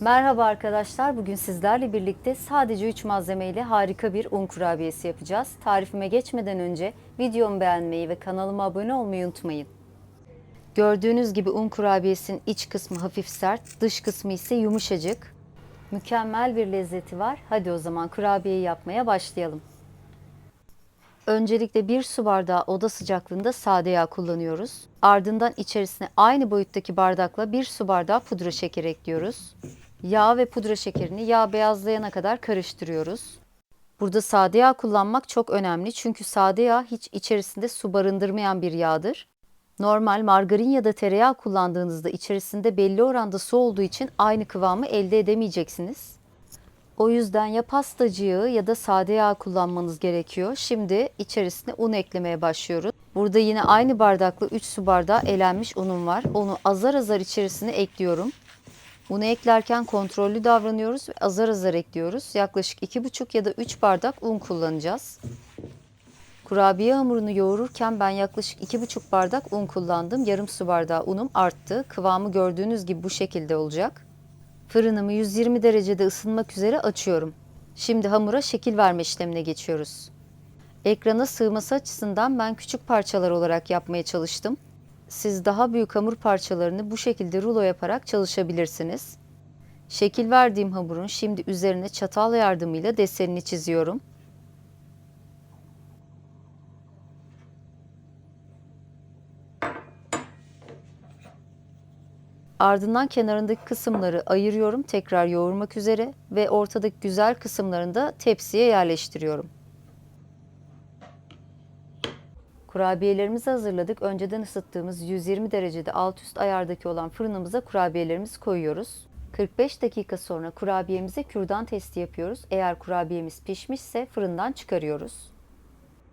Merhaba arkadaşlar. Bugün sizlerle birlikte sadece 3 malzemeyle harika bir un kurabiyesi yapacağız. Tarifime geçmeden önce videomu beğenmeyi ve kanalıma abone olmayı unutmayın. Gördüğünüz gibi un kurabiyesinin iç kısmı hafif sert, dış kısmı ise yumuşacık. Mükemmel bir lezzeti var. Hadi o zaman kurabiyeyi yapmaya başlayalım. Öncelikle bir su bardağı oda sıcaklığında sade yağ kullanıyoruz. Ardından içerisine aynı boyuttaki bardakla bir su bardağı pudra şeker ekliyoruz. Yağ ve pudra şekerini yağ beyazlayana kadar karıştırıyoruz. Burada sade yağ kullanmak çok önemli çünkü sade yağ hiç içerisinde su barındırmayan bir yağdır. Normal margarin ya da tereyağı kullandığınızda içerisinde belli oranda su olduğu için aynı kıvamı elde edemeyeceksiniz. O yüzden ya pastacı ya da sade yağ kullanmanız gerekiyor. Şimdi içerisine un eklemeye başlıyoruz. Burada yine aynı bardakla 3 su bardağı elenmiş unum var. Onu azar azar içerisine ekliyorum. Unu eklerken kontrollü davranıyoruz ve azar azar ekliyoruz. Yaklaşık 2,5 ya da 3 bardak un kullanacağız. Kurabiye hamurunu yoğururken ben yaklaşık 2,5 bardak un kullandım. Yarım su bardağı unum arttı. Kıvamı gördüğünüz gibi bu şekilde olacak. Fırınımı 120 derecede ısınmak üzere açıyorum. Şimdi hamura şekil verme işlemine geçiyoruz. Ekrana sığması açısından ben küçük parçalar olarak yapmaya çalıştım. Siz daha büyük hamur parçalarını bu şekilde rulo yaparak çalışabilirsiniz. Şekil verdiğim hamurun şimdi üzerine çatal yardımıyla desenini çiziyorum. Ardından kenarındaki kısımları ayırıyorum tekrar yoğurmak üzere ve ortadaki güzel kısımlarını da tepsiye yerleştiriyorum. Kurabiyelerimizi hazırladık. Önceden ısıttığımız 120 derecede alt üst ayardaki olan fırınımıza kurabiyelerimizi koyuyoruz. 45 dakika sonra kurabiyemize kürdan testi yapıyoruz. Eğer kurabiyemiz pişmişse fırından çıkarıyoruz.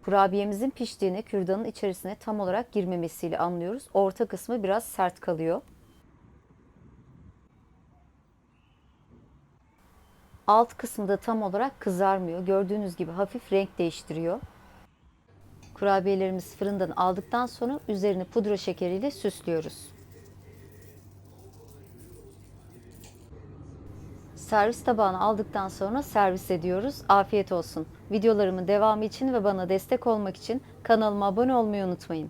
Kurabiyemizin piştiğini kürdanın içerisine tam olarak girmemesiyle anlıyoruz. Orta kısmı biraz sert kalıyor. Alt kısmı da tam olarak kızarmıyor. Gördüğünüz gibi hafif renk değiştiriyor. Kurabiyelerimizi fırından aldıktan sonra üzerini pudra şekeriyle süslüyoruz. Servis tabağına aldıktan sonra servis ediyoruz. Afiyet olsun. Videolarımın devamı için ve bana destek olmak için kanalıma abone olmayı unutmayın.